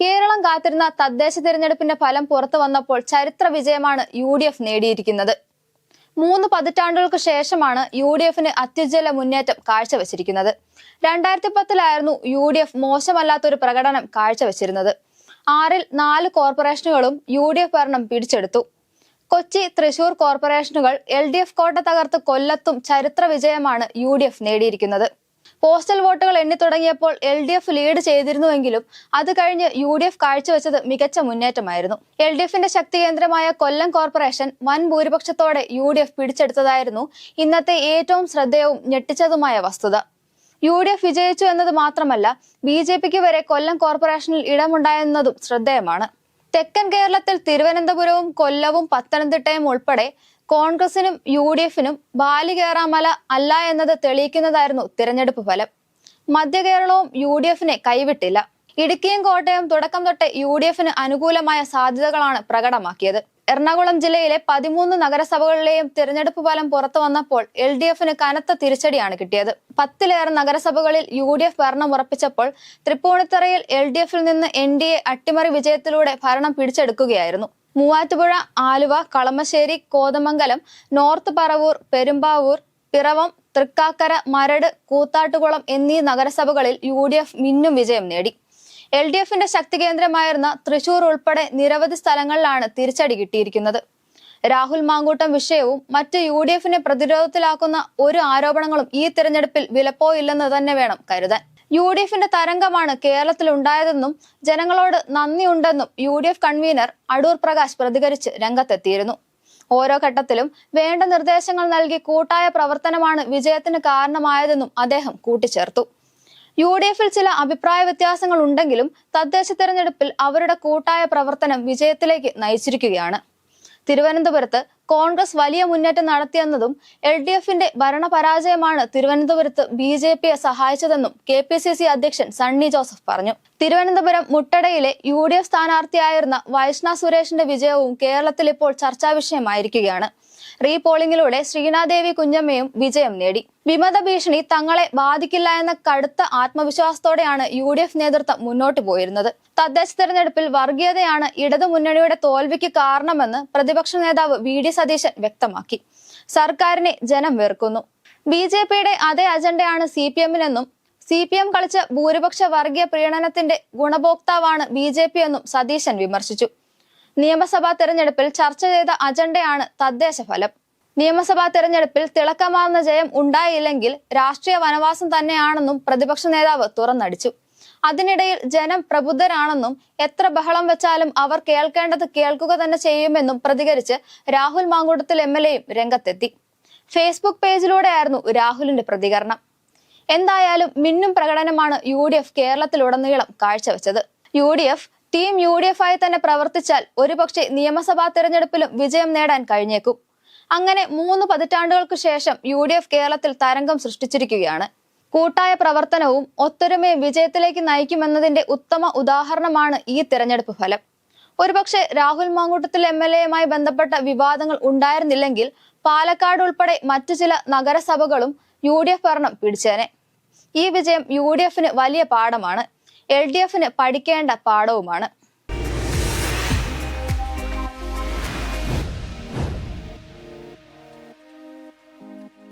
കേരളം കാത്തിരുന്ന തദ്ദേശ തിരഞ്ഞെടുപ്പിന്റെ ഫലം പുറത്തു വന്നപ്പോൾ ചരിത്ര വിജയമാണ് യു ഡി എഫ് നേടിയിരിക്കുന്നത്. മൂന്ന് പതിറ്റാണ്ടുകൾക്ക് ശേഷമാണ് യു ഡി എഫിന് അത്യുജ്വല മുന്നേറ്റം കാഴ്ചവെച്ചിരിക്കുന്നത്. രണ്ടായിരത്തി പത്തിലായിരുന്നു യു ഡി എഫ് മോശമല്ലാത്തൊരു പ്രകടനം കാഴ്ചവെച്ചിരുന്നത്. ആറിൽ നാല് കോർപ്പറേഷനുകളും യു ഡി എഫ് ഭരണം പിടിച്ചെടുത്തു. കൊച്ചി തൃശൂർ കോർപ്പറേഷനുകൾ എൽ ഡി എഫ് കോട്ട തകർത്ത് കൊല്ലത്തും ചരിത്ര വിജയമാണ് യു ഡി എഫ് നേടിയിരിക്കുന്നത്. പോസ്റ്റൽ വോട്ടുകൾ എണ്ണി തുടങ്ങിയപ്പോൾ എൽ ഡി എഫ് ലീഡ് ചെയ്തിരുന്നുവെങ്കിലും അത് കഴിഞ്ഞ് യു ഡി എഫ് കാഴ്ചവെച്ചത് മികച്ച മുന്നേറ്റമായിരുന്നു. എൽ ഡി എഫിന്റെ ശക്തി കേന്ദ്രമായ കൊല്ലം കോർപ്പറേഷൻ വൻ ഭൂരിപക്ഷത്തോടെ യു ഡി എഫ് പിടിച്ചെടുത്തതായിരുന്നു ഇന്നത്തെ ഏറ്റവും ശ്രദ്ധേയവും ഞെട്ടിച്ചതുമായ വസ്തുത. യു ഡി എഫ് വിജയിച്ചു എന്നത് മാത്രമല്ല ബി ജെ പിക്ക് വരെ കൊല്ലം കോർപ്പറേഷനിൽ ഇടമുണ്ടായെന്നതും ശ്രദ്ധേയമാണ്. തെക്കൻ കേരളത്തിൽ തിരുവനന്തപുരവും കൊല്ലവും പത്തനംതിട്ടയും ഉൾപ്പെടെ കോൺഗ്രസിനും യു ഡി എഫിനും ബാലികേറാമല അല്ല എന്നത് തെളിയിക്കുന്നതായിരുന്നു തിരഞ്ഞെടുപ്പ് ഫലം. മധ്യ കേരളവും യു ഡി എഫിനെ കൈവിട്ടില്ല. ഇടുക്കിയും കോട്ടയം തുടക്കം തൊട്ട് യു ഡി എഫിന് അനുകൂലമായ സാധ്യതകളാണ് പ്രകടമാക്കിയത്. എറണാകുളം ജില്ലയിലെ പതിമൂന്ന് നഗരസഭകളിലെയും തിരഞ്ഞെടുപ്പ് ഫലം പുറത്തു വന്നപ്പോൾ എൽ ഡി എഫിന് കനത്ത തിരിച്ചടിയാണ് കിട്ടിയത്. പത്തിലേറെ നഗരസഭകളിൽ യു ഡി എഫ് ഭരണം ഉറപ്പിച്ചപ്പോൾ തൃപ്പൂണിത്തറയിൽ എൽ ഡി എഫിൽ നിന്ന് എൻ ഡി എ അട്ടിമറി വിജയത്തിലൂടെ ഭരണം പിടിച്ചെടുക്കുകയായിരുന്നു. മൂവാറ്റുപുഴ ആലുവ കളമശ്ശേരി കോതമംഗലം നോർത്ത് പറവൂർ പെരുമ്പാവൂർ പിറവം തൃക്കാക്കര മരട് കൂത്താട്ടുകുളം എന്നീ നഗരസഭകളിൽ യു ഡി എഫ് മിന്നും വിജയം നേടി. എൽ ഡി എഫിന്റെ ശക്തി കേന്ദ്രമായിരുന്ന തൃശൂർ ഉൾപ്പെടെ നിരവധി സ്ഥലങ്ങളിലാണ് തിരിച്ചടി കിട്ടിയിരിക്കുന്നത്. രാഹുൽ മാങ്കൂട്ടം വിഷയവും മറ്റ് യു ഡി എഫിനെ പ്രതിരോധത്തിലാക്കുന്ന ഒരു ആരോപണങ്ങളും ഈ തിരഞ്ഞെടുപ്പിൽ വിലപ്പോയില്ലെന്ന് തന്നെ വേണം കരുതാൻ. യു ഡി എഫിന്റെ തരംഗമാണ് കേരളത്തിൽ ഉണ്ടായതെന്നും ജനങ്ങളോട് നന്ദിയുണ്ടെന്നും U D F convener Adoor Prakash പ്രതികരിച്ച് രംഗത്തെത്തിയിരുന്നു. ഓരോ ഘട്ടത്തിലും വേണ്ട നിർദ്ദേശങ്ങൾ നൽകി കൂട്ടായ പ്രവർത്തനമാണ് വിജയത്തിന് കാരണമായതെന്നും അദ്ദേഹം കൂട്ടിച്ചേർത്തു. യു ഡി എഫിൽ ചില അഭിപ്രായ വ്യത്യാസങ്ങൾ ഉണ്ടെങ്കിലും തദ്ദേശ തെരഞ്ഞെടുപ്പിൽ അവരുടെ കൂട്ടായ പ്രവർത്തനം വിജയത്തിലേക്ക് നയിച്ചിരിക്കുകയാണ്. തിരുവനന്തപുരത്ത് കോൺഗ്രസ് വലിയ മുന്നേറ്റം നടത്തിയെന്നതും എൽ ഡി എഫിന്റെ ഭരണപരാജയമാണ് തിരുവനന്തപുരത്ത് ബി ജെ പിയെ സഹായിച്ചതെന്നും കെ പി സി സി അധ്യക്ഷൻ സണ്ണി ജോസഫ് പറഞ്ഞു. തിരുവനന്തപുരം മുട്ടടയിലെ യു ഡി എഫ് സ്ഥാനാർത്ഥിയായിരുന്ന വൈഷ്ണ സുരേഷിന്റെ വിജയവും കേരളത്തിൽ ഇപ്പോൾ ചർച്ചാ വിഷയമായിരിക്കുകയാണ്. റീപോളിംഗിലൂടെ ശ്രീനാദേവി കുഞ്ഞമ്മയും വിജയം നേടി. വിമത ഭീഷണി തങ്ങളെ ബാധിക്കില്ല എന്ന കടുത്ത ആത്മവിശ്വാസത്തോടെയാണ് യു ഡി എഫ് നേതൃത്വം മുന്നോട്ട് പോയിരുന്നത്. തദ്ദേശ തെരഞ്ഞെടുപ്പിൽ വർഗീയതയാണ് ഇടതുമുന്നണിയുടെ തോൽവിക്ക് കാരണമെന്ന് പ്രതിപക്ഷ നേതാവ് വി ഡി സതീശൻ വ്യക്തമാക്കി. സർക്കാരിനെ ജനം വെറുക്കുന്നു. ബി ജെ പിയുടെ അതേ അജണ്ടയാണ് സി പി എമ്മിനെന്നും സി പി എം കളിച്ച ഭൂരിപക്ഷ വർഗീയ പ്രീണനത്തിന്റെ ഗുണഭോക്താവാണ് ബി ജെ പി എന്നും സതീശൻ വിമർശിച്ചു. നിയമസഭാ തെരഞ്ഞെടുപ്പിൽ ചർച്ച ചെയ്ത അജണ്ടയാണ് തദ്ദേശ ഫലം നിയമസഭാ തെരഞ്ഞെടുപ്പിൽ തിളക്കമാർന്ന ജയം ഉണ്ടായില്ലെങ്കിൽ രാഷ്ട്രീയ വനവാസം തന്നെയാണെന്നും പ്രതിപക്ഷ നേതാവ് തുറന്നടിച്ചു. അതിനിടയിൽ ജനം പ്രബുദ്ധരാണെന്നും എത്ര ബഹളം വെച്ചാലും അവർ കേൾക്കേണ്ടത് കേൾക്കുക തന്നെ ചെയ്യുമെന്നും പ്രതികരിച്ച് രാഹുൽ മാങ്കൂട്ടത്തിൽ എം എൽ എയും രംഗത്തെത്തി. ഫേസ്ബുക്ക് പേജിലൂടെയായിരുന്നു രാഹുലിന്റെ പ്രതികരണം. എന്തായാലും മിന്നും പ്രകടനമാണ് യു ഡി എഫ് കേരളത്തിലുടനീളം കാഴ്ചവെച്ചത്. U D F team U D F ആയി തന്നെ പ്രവർത്തിച്ചാൽ ഒരുപക്ഷെ നിയമസഭാ തെരഞ്ഞെടുപ്പിലും വിജയം നേടാൻ കഴിഞ്ഞേക്കും. അങ്ങനെ മൂന്ന് പതിറ്റാണ്ടുകൾക്ക് ശേഷം യു ഡി എഫ് കേരളത്തിൽ തരംഗം സൃഷ്ടിച്ചിരിക്കുകയാണ്. കൂട്ടായ പ്രവർത്തനവും ഒത്തൊരുമയും വിജയത്തിലേക്ക് നയിക്കുമെന്നതിന്റെ ഉത്തമ ഉദാഹരണമാണ് ഈ തെരഞ്ഞെടുപ്പ് ഫലം. ഒരുപക്ഷെ രാഹുൽ മാങ്കൂട്ടത്തിൽ എം എൽ എയുമായി ബന്ധപ്പെട്ട വിവാദങ്ങൾ ഉണ്ടായിരുന്നില്ലെങ്കിൽ പാലക്കാട് ഉൾപ്പെടെ മറ്റു ചില നഗരസഭകളും യു ഡി എഫ് ഭരണം പിടിച്ചേനെ. ഈ വിജയം യു ഡി എഫിന് വലിയ പാഠമാണ്. എൽ ഡി എഫിന് പഠിക്കേണ്ട പാഠവുമാണ്.